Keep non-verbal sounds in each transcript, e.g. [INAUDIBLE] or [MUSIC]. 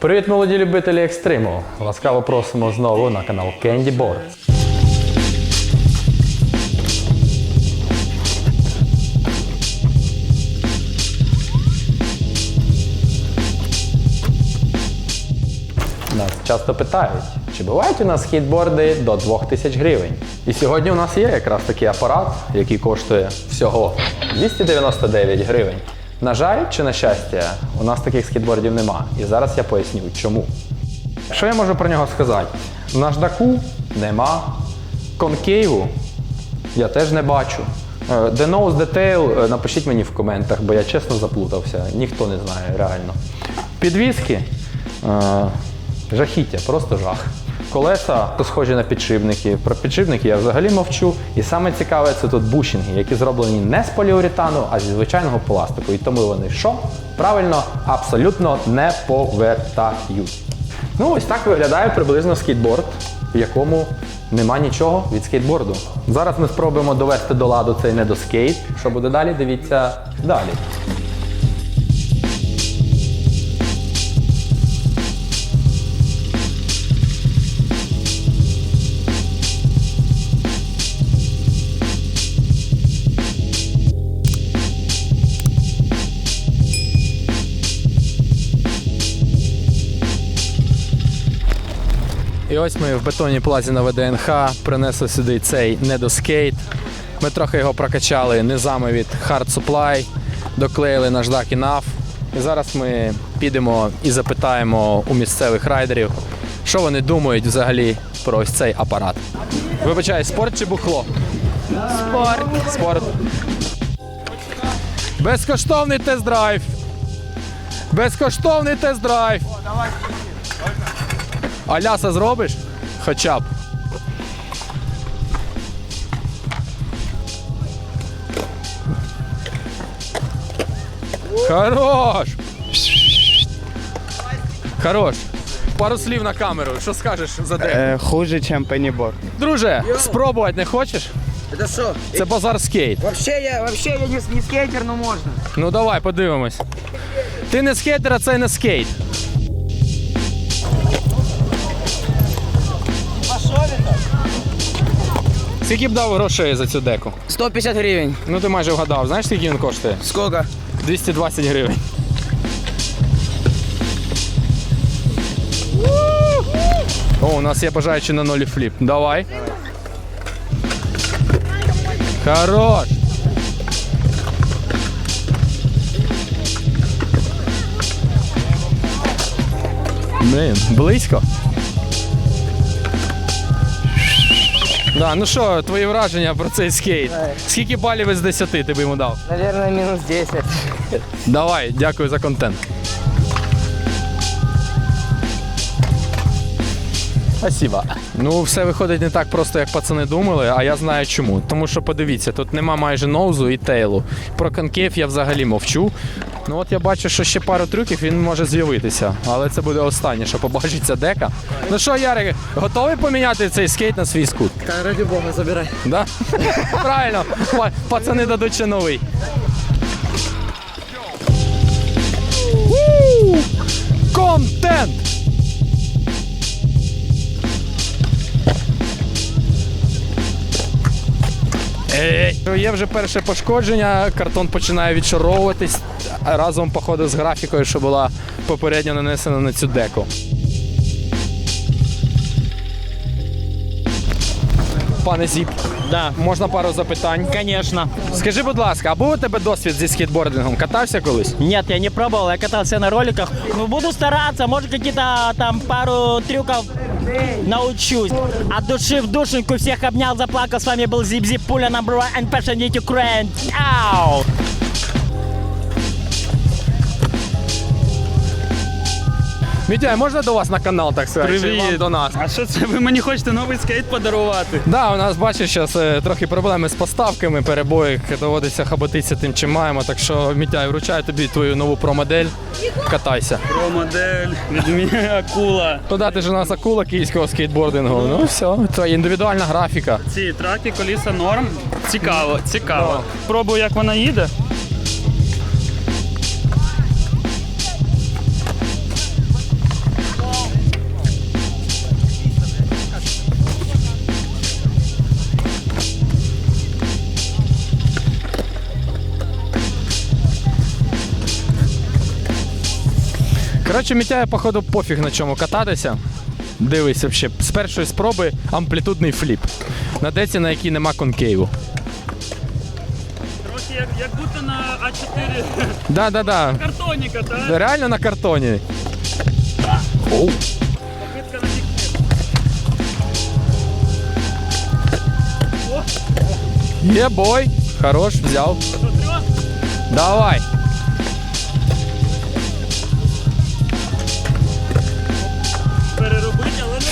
Привіт, молоді любителі екстриму! Ласкаво просимо знову на канал Candy Boards. Нас часто питають, чи бувають у нас скейтборди до 2000 гривень. І сьогодні у нас є якраз такий апарат, який коштує всього 299 гривень. На жаль, чи на щастя, у нас таких скейтбордів нема. І зараз я поясню, чому. Що я можу про нього сказати? Наждаку нема, конкейву я теж не бачу. Е, The nose detail е, напишіть мені в коментах, бо я чесно заплутався. Ніхто не знає реально. Підвіски е, жахіття, просто жах. Колеса схожі на підшипники. Про підшипники я взагалі мовчу. І саме цікаве це тут бушинги, які зроблені не з поліуретану, а зі звичайного пластику. І тому вони що? Правильно, абсолютно не повертають. Ну, ось так виглядає приблизно скейтборд, в якому нема нічого від скейтборду. Зараз ми спробуємо довести до ладу цей недоскейт. Що буде далі? Дивіться далі. І ось ми в бетонній плазі на ВДНХ принесли сюди цей недоскейт. Ми трохи його прокачали низами від Hard Supply, доклеїли наждак і NAV. І зараз ми підемо і запитаємо у місцевих райдерів, що вони думають взагалі про ось цей апарат. Вибачай, спорт чи бухло? Спорт. Спорт. Безкоштовний тест-драйв. Безкоштовний тест-драйв. Аляса зробиш? Хоча б. Хорош! Хорош. Пару слів на камеру. Що скажеш за день? Е, хуже, ніж пеніборд. Друже, спробувати не хочеш? Это что? Це базар скейт. Вообще я, вообще я не, не скейтер, но можно. Ну давай, подивимось. Ти не скейтер, а це не скейт. Скільки б дав грошей за цю деку? 150 гривен. Ну ти майже вгадав. Знаєш, скільки він коштує? Сколько? 220 гривень. О, у нас є бажаючі на нолі фліп. Давай. Хорош. Блін, близько. Да, ну що, твої враження про цей скейт? Скільки балів із 10 ти б йому дав? Наверное, минус 10. Давай, дякую за контент. Спасибо. Ну, все виходить не так просто, як пацани думали, а я знаю чому. Тому що подивіться, тут нема майже ноузу і тейлу. Про конкейв я взагалі мовчу. Ну от я бачу, що ще пару трюків він може з'явитися, але це буде останнє, що побачиться дека. Ну що, Ярик, готовий поміняти цей скейт на свій скут? Да ради бога, забирай. Да? Правильно, Па- пацани дадуть ще новий. Контент! Є вже перше пошкодження, картон починає відшаровуватись разом, походу, з графікою, що була попередньо нанесена на цю деку. Пане Зіп, Да, можна пару запитань? конечно. Скажи, будь ласка, а був у тебе досвід зі скейтбордингом? Катався колись? Нет, я не пробовал, я катался на роликах. Ну, буду стараться, может, какие-то там пару трюков научусь. От души в душеньку всех обнял, заплакал. С вами был Зип Зип Пуля number one and passionate Ukraine. Ау! Мітяй, можна до вас на канал, так сказати? Чи вам до нас. А що це? Ви мені хочете новий скейт подарувати? Да, у нас бачиш зараз трохи проблеми з поставками, перебої, доводиться хаботитися тим, чим маємо. Так що Мітяй, вручаю тобі твою нову промодель. Катайся. Про модель від мене [LAUGHS] акула. Туди ти ж у нас акула київського скейтбордингу. Ну все, твоя індивідуальна графіка. Ці траки, коліса норм. Цікаво, цікаво. Пробую, як вона їде. Коротше, Мітяє, походу, пофіг на чому кататися. Дивись, вообще, з першої спроби амплітудний фліп. На деці, на якій нема конкейву. Трохи як, як будто на А4 Да-да-да. картоніка, так? Реально на картоні. Оу. Попитка на тік. Є бой. Хорош, взяв. Трьох. Давай.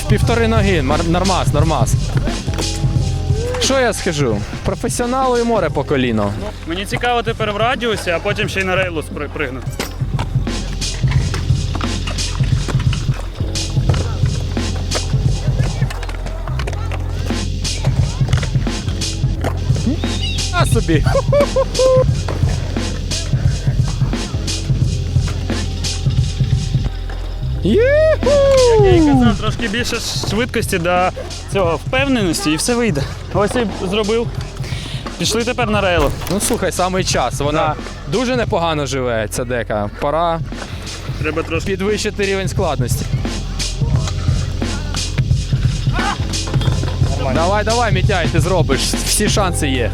Півтори ноги, нормас, нормас. Що я скажу? Професіоналу і море по коліно. Мені цікаво тепер в радіусі, а потім ще й на рейлу пригнути. На собі. Я й казав, трошки більше швидкості до цього впевненості і все вийде. Ось і зробив. Пішли тепер на рейлу. Ну слухай, самий час. Вона дуже непогано живе, ця дека. Пора Треба трошки. підвищити рівень складності. Давай, давай, Мітяй, ти зробиш. Всі шанси є.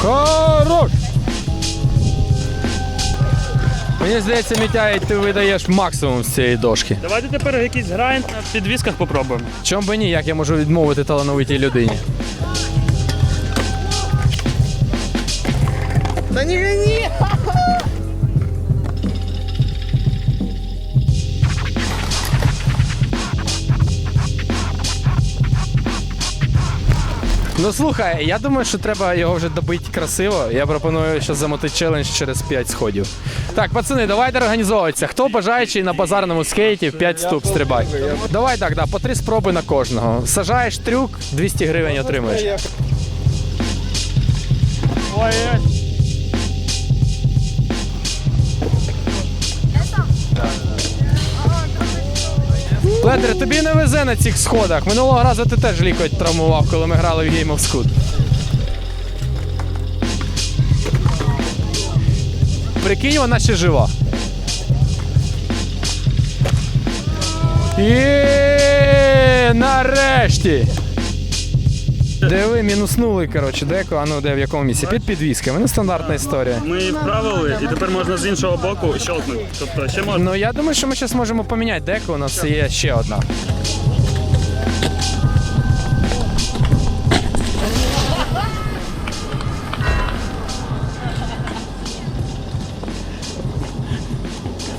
Хорош! Мені здається, Мітяй, ти видаєш максимум з цієї дошки. Давайте тепер якийсь грайнд на підвісках попробуємо. Чом би ні, як я можу відмовити талановитій людині? Та не гони! Ну слухай, я думаю, що треба його вже добити красиво. Я пропоную ще замотити челендж через 5 сходів. Так, пацани, давайте організовуватися. Хто бажаючий на базарному скейті в 5 ступ стрибай. Давай так, да, по 3 спроби на кожного. Сажаєш трюк, 200 гривень отримуєш. Ледер, тобі не везе на цих сходах. Минулого разу ти теж лікоть травмував, коли ми грали в Game of Scoot. Прикинь, вона ще жива. І нарешті. Диви, мінуснули, коротше, деко, а ну де в якому місці? Під підвісками. Ну, стандартна історія. Ми вправили і тепер можна з іншого боку щелкнути. Тобто ще можна. Ну я думаю, що ми зараз можемо поміняти деко. У нас є ще одна.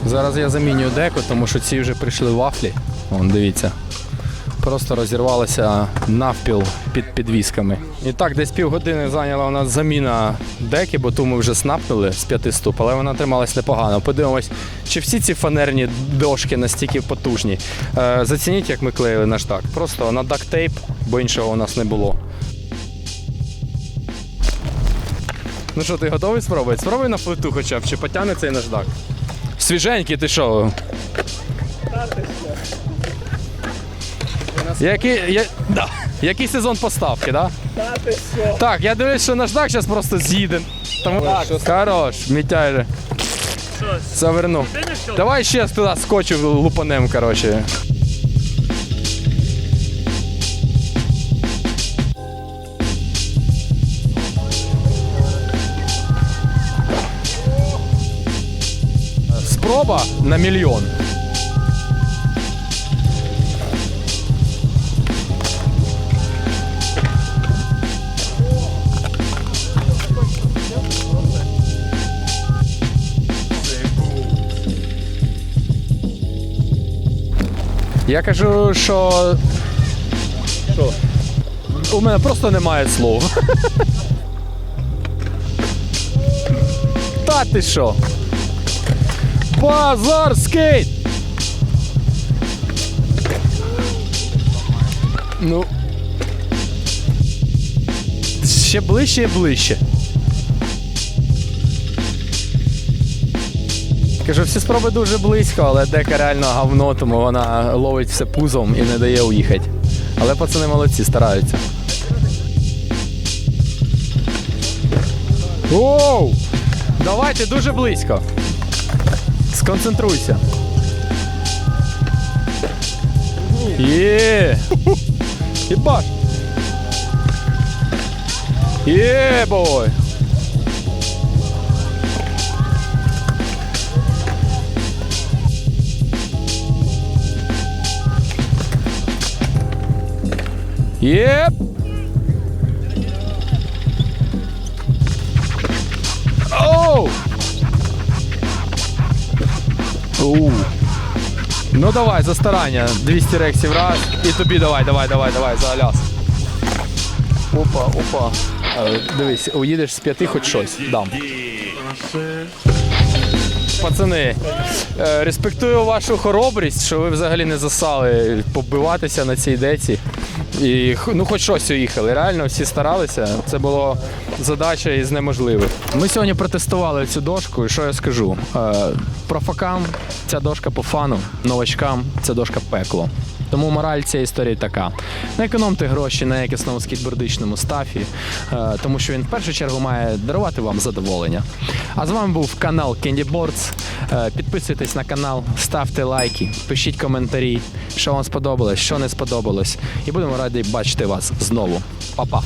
Зараз я замінюю деко, тому що ці вже прийшли вафлі. Вон, дивіться. Просто розірвалися навпіл під підвісками. І так, десь півгодини зайняла у нас заміна деки, бо ту ми вже снапнули з п'яти ступ, але вона трималась непогано. Подивимось, чи всі ці фанерні дошки настільки потужні. Е, зацініть, як ми клеїли наждак. Просто на дактейп, бо іншого у нас не було. Ну що, ти готовий спробувати? Спробуй на плиту хоча б, чи потягне цей наждак. Свіженький, ти що? Який, я, да. Який сезон поставки, да? Так, я дивлюсь, що наждак зараз просто з'їде. Тому... Хорош, Мітяй. Щось. Завернув. Давай ще туди скотчу лупанем, коротше. Спроба на мільйон. Я кажу, що. Що? У мене просто немає слов. Та ти що? Базар скейт! Ну. Ще ближче і ближче. Кажу, всі спроби дуже близько, але дека реально говно, тому вона ловить все пузом і не дає уїхати. Але пацани молодці, стараються. Оу! Давайте дуже близько. Сконцентруйся. Є! Єбаш! Є, бой! Єп! Оу! Оу. Ну давай, за старання. 200 рексів раз. І тобі давай, давай, давай, давай, за аляс. Опа, опа. Е, Дивись, уїдеш з п'яти хоч щось. Дам. Пацани, е, респектую вашу хоробрість, що ви взагалі не засали побиватися на цій деці. І ну хоч щось уїхали. Реально всі старалися. Це була задача із неможливих. Ми сьогодні протестували цю дошку, і що я скажу? Е, профакам ця дошка по фану, новачкам ця дошка пекло. Тому мораль цієї історії така: не економте гроші на якісному скітбордичному стафі, е, тому що він в першу чергу має дарувати вам задоволення. А з вами був канал Candy Boards. Е, Підписуйтесь на канал, ставте лайки, пишіть коментарі, що вам сподобалось, що не сподобалось. І будемо раді бачити вас знову. Па-па!